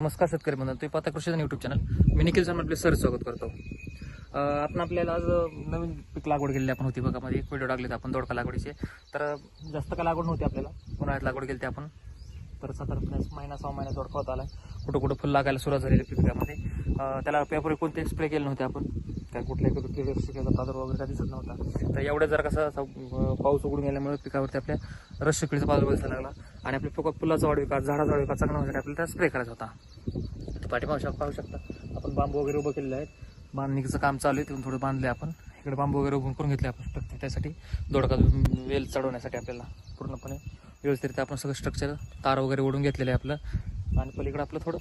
नमस्कार शेतकरी बंधू तुम्ही पाहता कृषी युट्यूब चॅनल मी निखिल सर आपले सर स्वागत करतो. आपण आपल्याला आज नवीन पीक लागवड केलेली आपण होती बघा मध्ये एक व्हिडिओ टाकले आपण दोडका लागवडीचे. तर जास्त का लागवड नव्हती आपल्याला उन्हाळ्यात लागवड केली आपण. तर साधारणपणे महिना सहा महिन्यात दोडका होता आला कुठं कुठं फुल लागायला सुरुवात झालेली पिकामध्ये. त्याला पेपर कोणते स्प्रे केले नव्हते आपण. काय कुठल्याही किडीचा पादर वगैरे काय दिसत नव्हता. तर एवढं जर कसा पाऊस उघडून गेल्यामुळे पिकावरती आपल्या रस शिकडीचा प्रादुर्भाव दिसायला लागला. आणि आपल्या फुका फुलाचा वाढ विकास झाडाचा वाढ विकास चांगला होण्यासाठी आपल्याला स्प्रे करायचा होता. तर पाहू शकता. आपण बांबू वगैरे उभं केलेलं आहेत. बांधणीचं काम चालू आहे. तिथून थोडं बांधले आपण. इकडे बांबू वगैरे उभं करून घेतले आपण स्ट्रक्चर त्यासाठी दोडका वेल चढवण्यासाठी आपल्याला पूर्णपणे व्यवस्थित आपण सगळं स्ट्रक्चर तार वगैरे ओढून घेतलेलं आहे आपलं. आणि पलीकडे आपलं थोडं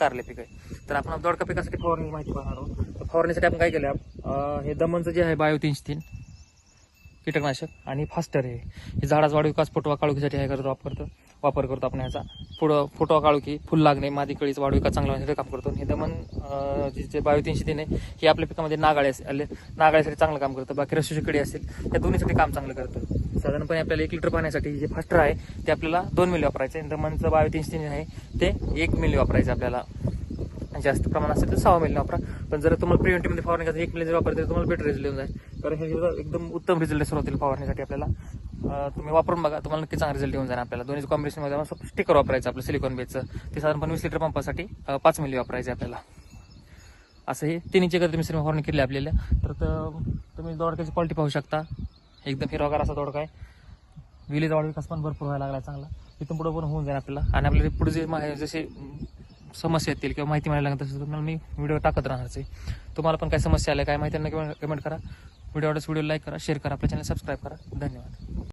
कारले पीक आहे. तर आपण दोडका पिकासाठी फवारणी माहिती पाहणार आहोत. तर फवारणीसाठी आपण काय केलं? हे दमनचं जे आहे बायो तीनशे तीन कीटकनाशक आणि फास्टर आहे. हे झाडाचा वाढ विकास पटवा काळुकीसाठी हे करतो वापरतो. वापर करतो आपण ह्याचा. पुढं फोटो काढू की फुल लागणे मादी कळीच वाढू का चांगला होण्यासाठी काम करतो. हे दमन जे जे बायो तीनशे तीन आहे हे आपल्या पिकामध्ये नागाळे असेल आले नागाळ्यासाठी चांगलं काम करतं. बाकी रशीची कडी असेल या दोन्हीसाठी काम चांगलं करतं. साधारणपणे आपल्याला एक लिटर पाण्यासाठी जे फास्टर आहे ते आपल्याला दोन मिली वापरायचं आहे. दमनचं बायो तीनशे तीन आहे ते एक मिली वापरायचं आपल्याला. जास्त प्रमाण असेल तर सहा मिली वापरा. पण जर तुम्हाला प्रिव्हेंटिव्हमध्ये फवारणी करायचं एक मिली जर वापरते तर तुम्हाला बेटर रिझल्ट येऊन जाईल. कारण हे एकदम उत्तम रिझल्ट सुरुवातील फवारण्यासाठी आपल्याला. तुम्ही वापरून बघा तुम्हाला नक्की चांगला रिझल्ट येऊन जाईल आपल्याला. दोन्ही कॉम्बिनेशनमध्ये स्टिकर वापरायचं आपलं सिलिकॉन बेसचं ते साधारणपणे वीस लिटर पंपासाठी पाच मिली वापरायचे आपल्याला. असं हे तिन्हीचे जर तुम्ही सिनेमा फवारणी केली आपल्याला. तर त- तुम्ही दोडक्याची क्वालिटी पाहू शकता. एकदम हिरवागार असा दोडका आहे. विलेज वाढ विकास पण भरपूर व्हायला लागला चांगला. इथून पुढं पण होऊन जाईल आपल्याला. आणि आपल्याला पुढे जे जसे समस्या येतील किंवा माहिती मिळायला लागेल तसं तुम्हाला मी व्हिडिओ टाकत राहणार तुम्हाला पण काय समस्या आल्या काय माहिती कमेंट करा. व्हिडिओ व्हिडिओ लाईक करा शेअर करा. आपल्या चॅनल सबस्क्राईब करा. धन्यवाद.